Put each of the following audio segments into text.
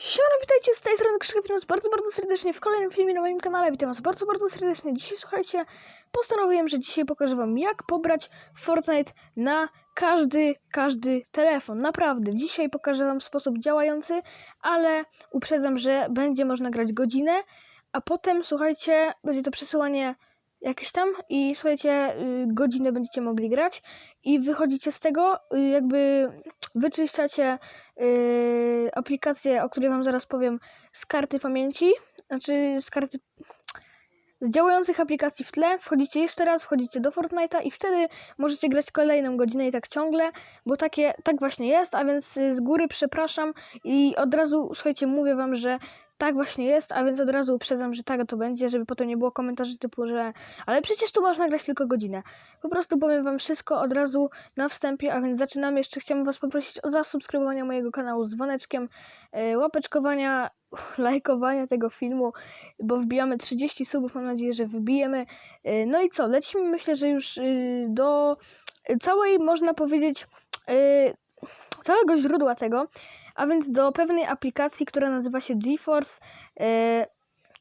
Siemano, witajcie z tej strony Krzysztof, witam was bardzo, bardzo serdecznie w kolejnym filmie na moim kanale. Witam was bardzo, bardzo serdecznie. Dzisiaj, słuchajcie, postanowiłem, że dzisiaj pokażę wam, jak pobrać Fortnite na każdy, każdy telefon. Naprawdę, dzisiaj pokażę wam sposób działający, ale uprzedzam, że będzie można grać godzinę, a potem, słuchajcie, będzie to przesyłanie jakieś tam i słuchajcie, y, godzinę będziecie mogli grać i wychodzicie z tego, y, jakby wyczyszczacie y, aplikację, o której wam zaraz powiem, z karty pamięci, znaczy z karty z działających aplikacji w tle, wchodzicie jeszcze raz, wchodzicie do Fortnite'a i wtedy możecie grać kolejną godzinę i tak ciągle, bo takie, tak właśnie jest, a więc z góry przepraszam i od razu, słuchajcie, mówię wam, że tak właśnie jest, a więc od razu uprzedzam, że tak to będzie, żeby potem nie było komentarzy typu, że ale przecież tu można grać tylko godzinę. Po prostu powiem wam wszystko od razu na wstępie, a więc zaczynamy. Jeszcze chciałbym was poprosić o zasubskrybowanie mojego kanału z dzwoneczkiem, yy, łapeczkowania, lajkowania tego filmu, bo wbijamy 30 subów, mam nadzieję, że wybijemy. Yy, no i co, lecimy myślę, że już yy, do całej, można powiedzieć, całego źródła tego, a więc do pewnej aplikacji, która nazywa się GeForce. Yy,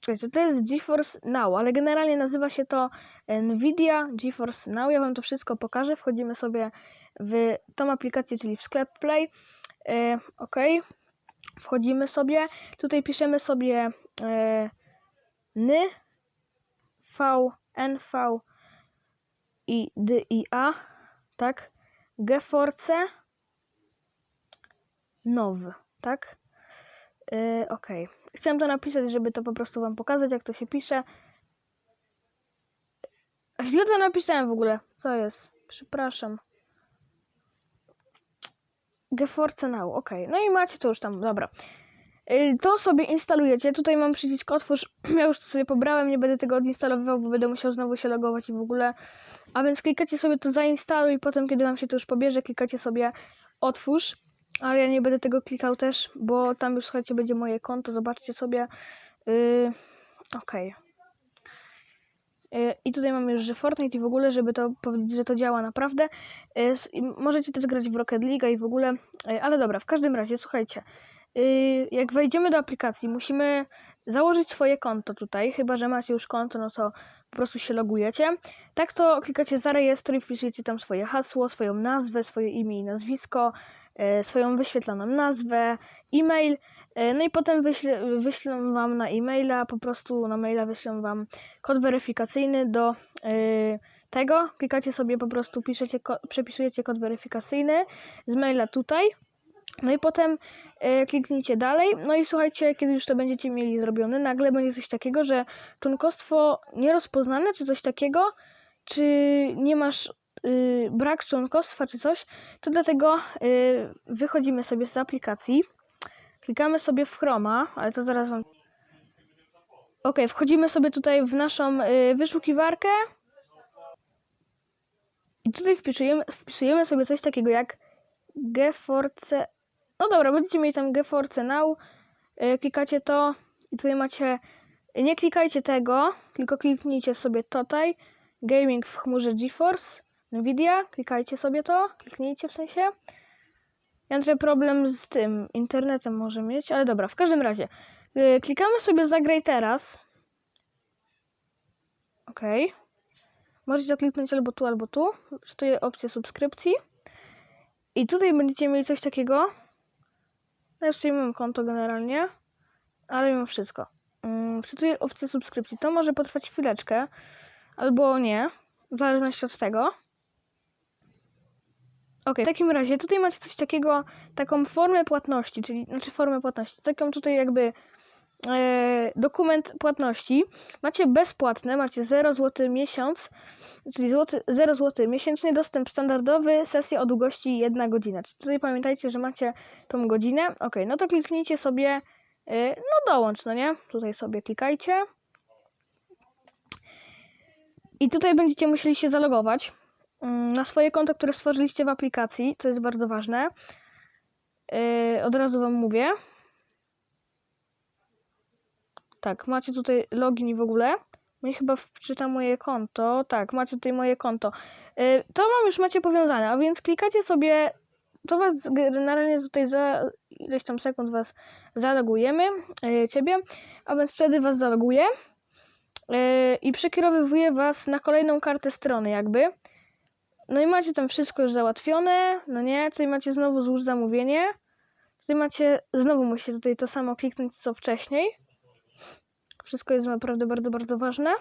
czekajcie, to jest GeForce Now, ale generalnie nazywa się to Nvidia GeForce Now. Ja wam to wszystko pokażę. Wchodzimy sobie w tą aplikację, czyli w sklep Play. Yy, ok. Wchodzimy sobie. Tutaj piszemy sobie ny v n v i d i a tak GeForce nowy, tak? Yy, ok. Chciałem to napisać, żeby to po prostu wam pokazać, jak to się pisze. Źle to napisałem w ogóle. Co jest? Przepraszam. GeForce Now, ok. No i macie to już tam, dobra. Yy, to sobie instalujecie. Tutaj mam przycisk otwórz. Ja już to sobie pobrałem, nie będę tego odinstalowywał, bo będę musiał znowu się logować i w ogóle. A więc klikacie sobie to zainstaluj potem, kiedy wam się to już pobierze, klikacie sobie otwórz. Ale ja nie będę tego klikał też, bo tam już słuchajcie będzie moje konto, zobaczcie sobie. Yy, Okej. Yy, I tutaj mamy już, że Fortnite i w ogóle, żeby to powiedzieć, że to działa naprawdę. I możecie też grać w Rocket League i w ogóle, yy, ale dobra, w każdym razie, słuchajcie. Yy, jak wejdziemy do aplikacji, musimy założyć swoje konto tutaj, chyba że macie już konto, no to po prostu się logujecie. Tak to klikacie zarejestruj, wpisujecie tam swoje hasło, swoją nazwę, swoje imię i nazwisko, e, swoją wyświetloną nazwę, e-mail, e, no i potem wyślę, wyślę Wam na e-maila, po prostu na maila wyślę Wam kod weryfikacyjny do tego. Klikacie sobie po prostu, piszecie, przepisujecie kod weryfikacyjny z maila tutaj. No i potem e, kliknijcie dalej. No i słuchajcie, kiedy już to będziecie mieli zrobione, nagle będzie coś takiego, że członkostwo nierozpoznane, czy coś takiego, czy nie masz y, brak członkostwa, czy coś, to dlatego y, wychodzimy sobie z aplikacji, klikamy sobie w Chroma, ale to zaraz wam. Ok, wchodzimy sobie tutaj w naszą y, wyszukiwarkę i tutaj wpisujemy, wpisujemy sobie coś takiego jak GeForce. No dobra, będziecie mieli tam GeForce Now, y, klikacie to i tutaj macie. Nie klikajcie tego, tylko kliknijcie sobie tutaj. Gaming w chmurze GeForce, Nvidia, klikajcie sobie to, kliknijcie w sensie. Ja trochę problem z tym, internetem może mieć, ale dobra, w każdym razie. Yy, klikamy sobie zagraj teraz. Ok. Możecie to kliknąć albo tu, albo tu. Czytuję opcję subskrypcji. I tutaj będziecie mieli coś takiego. Ja już tutaj mam konto generalnie, ale mimo wszystko. Yy, Wczytuję opcję subskrypcji. To może potrwać chwileczkę, albo nie, w zależności od tego. Ok, w takim razie tutaj macie coś takiego, taką formę płatności, czyli, znaczy formę płatności, taką tutaj jakby dokument płatności. Macie bezpłatne, macie 0 zł miesiąc, czyli złoty, 0 zł miesięczny dostęp standardowy, sesja o długości 1 godzina. Czyli tutaj pamiętajcie, że macie tą godzinę. Ok, no to kliknijcie sobie, e, no dołącz, no nie? Tutaj sobie klikajcie. I tutaj będziecie musieli się zalogować mm, na swoje konto, które stworzyliście w aplikacji, co jest bardzo ważne. Yy, od razu Wam mówię. Tak, macie tutaj login i w ogóle. No i chyba wczytam moje konto. Tak, macie tutaj moje konto. Yy, to Wam już macie powiązane, a więc klikacie sobie to was generalnie tutaj za ileś tam sekund was zalogujemy, e, ciebie, a więc wtedy was zaloguję e, i przekierowywuję was na kolejną kartę strony jakby. No i macie tam wszystko już załatwione, no nie? Tutaj macie znowu złóż zamówienie. Tutaj macie, znowu musicie tutaj to samo kliknąć co wcześniej. Wszystko jest naprawdę bardzo, bardzo ważne.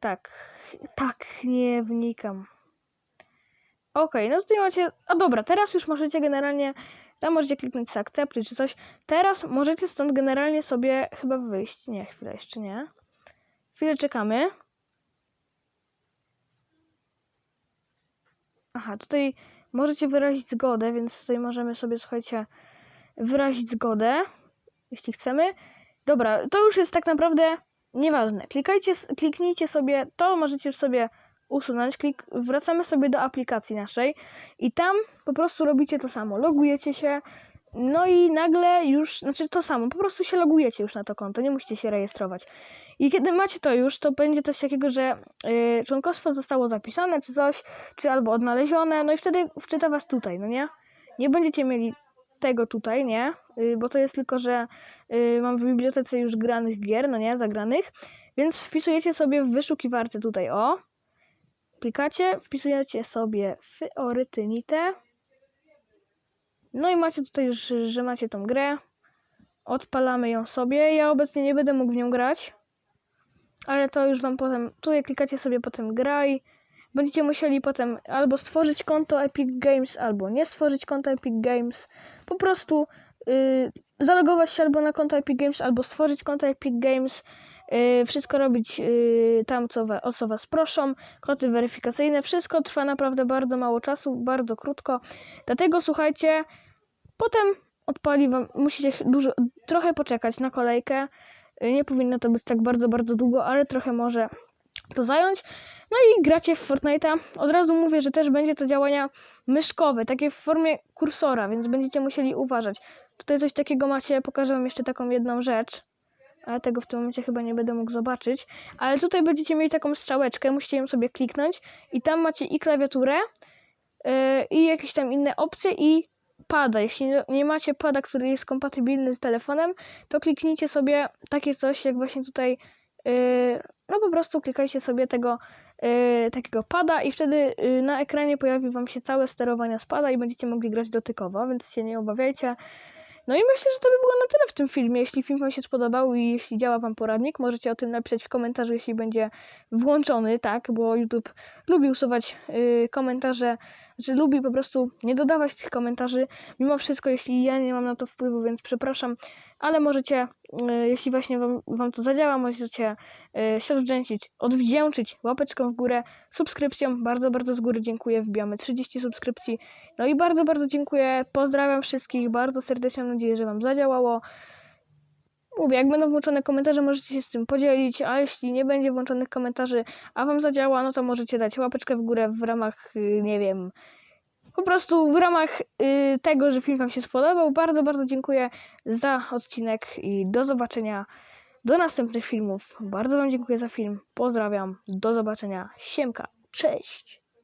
Tak, tak, nie wnikam. Okej, no tutaj macie. A dobra, teraz już możecie generalnie. Tam możecie kliknąć sobie akceptuj czy coś. Teraz możecie stąd generalnie sobie chyba wyjść. Nie, chwilę jeszcze nie. Chwilę czekamy. Aha, tutaj możecie wyrazić zgodę, więc tutaj możemy sobie, słuchajcie, wyrazić zgodę, jeśli chcemy. Dobra, to już jest tak naprawdę nieważne. Klikajcie, kliknijcie sobie, to możecie już sobie usunąć. Klik, wracamy sobie do aplikacji naszej i tam po prostu robicie to samo. Logujecie się, no i nagle już, znaczy to samo, po prostu się logujecie już na to konto, nie musicie się rejestrować. I kiedy macie to już, to będzie coś takiego, że yy, członkostwo zostało zapisane, czy coś, czy albo odnalezione, no i wtedy wczyta was tutaj, no nie? Nie będziecie mieli tego tutaj, nie? Yy, bo to jest tylko, że yy, mam w bibliotece już granych gier, no nie? Zagranych. Więc wpisujecie sobie w wyszukiwarce tutaj, o. Klikacie, wpisujecie sobie Fiorytynite. No i macie tutaj już, że macie tą grę. Odpalamy ją sobie. Ja obecnie nie będę mógł w nią grać. Ale to już wam potem, tutaj klikacie sobie potem graj. Będziecie musieli potem albo stworzyć konto Epic Games, albo nie stworzyć konta Epic Games. Po prostu yy, zalogować się albo na konto Epic Games, albo stworzyć konto Epic Games. Yy, wszystko robić yy, tam, co we, o co was proszą. Koty weryfikacyjne. Wszystko trwa naprawdę bardzo mało czasu, bardzo krótko. Dlatego słuchajcie, potem odpali wam, musicie dużo, trochę poczekać na kolejkę. Yy, Nie powinno to być tak bardzo, bardzo długo, ale trochę może to zająć. No i gracie w Fortnite'a. Od razu mówię, że też będzie to działania myszkowe, takie w formie kursora, więc będziecie musieli uważać. Tutaj coś takiego macie, pokażę wam jeszcze taką jedną rzecz. Ale tego w tym momencie chyba nie będę mógł zobaczyć. Ale tutaj będziecie mieli taką strzałeczkę, musicie ją sobie kliknąć i tam macie i klawiaturę yy, i jakieś tam inne opcje i pada. Jeśli nie- macie pada, który jest kompatybilny z telefonem, to kliknijcie sobie takie coś, jak właśnie tutaj, yy, no po prostu klikajcie sobie tego yy, takiego pada i wtedy yy, na ekranie pojawi Wam się całe sterowanie spada i będziecie mogli grać dotykowo, więc się nie obawiajcie. No i myślę, że to by było na tyle w tym filmie. Jeśli film Wam się spodobał i jeśli działa Wam poradnik, możecie o tym napisać w komentarzu, jeśli będzie włączony, tak, bo YouTube lubi usuwać yy, komentarze, że lubi po prostu nie dodawać tych komentarzy. Mimo wszystko, jeśli ja nie mam na to wpływu, więc przepraszam, ale możecie, yy, jeśli właśnie wam, wam to zadziała, możecie yy, się odwdzięczyć, odwdzięczyć łapeczką w górę, subskrypcją. Bardzo, bardzo z góry dziękuję. Wbijamy 30 subskrypcji. No i bardzo, bardzo dziękuję. Pozdrawiam wszystkich bardzo serdecznie. Mam nadzieję, że Wam zadziałało. Mówię, jak będą włączone komentarze, możecie się z tym podzielić, a jeśli nie będzie włączonych komentarzy, a Wam zadziała, no to możecie dać łapeczkę w górę w ramach, yy, nie wiem, po prostu w ramach yy, tego, że film Wam się spodobał. Bardzo, bardzo dziękuję za odcinek i do zobaczenia do następnych filmów. Bardzo Wam dziękuję za film. Pozdrawiam. Do zobaczenia. Siemka. Cześć.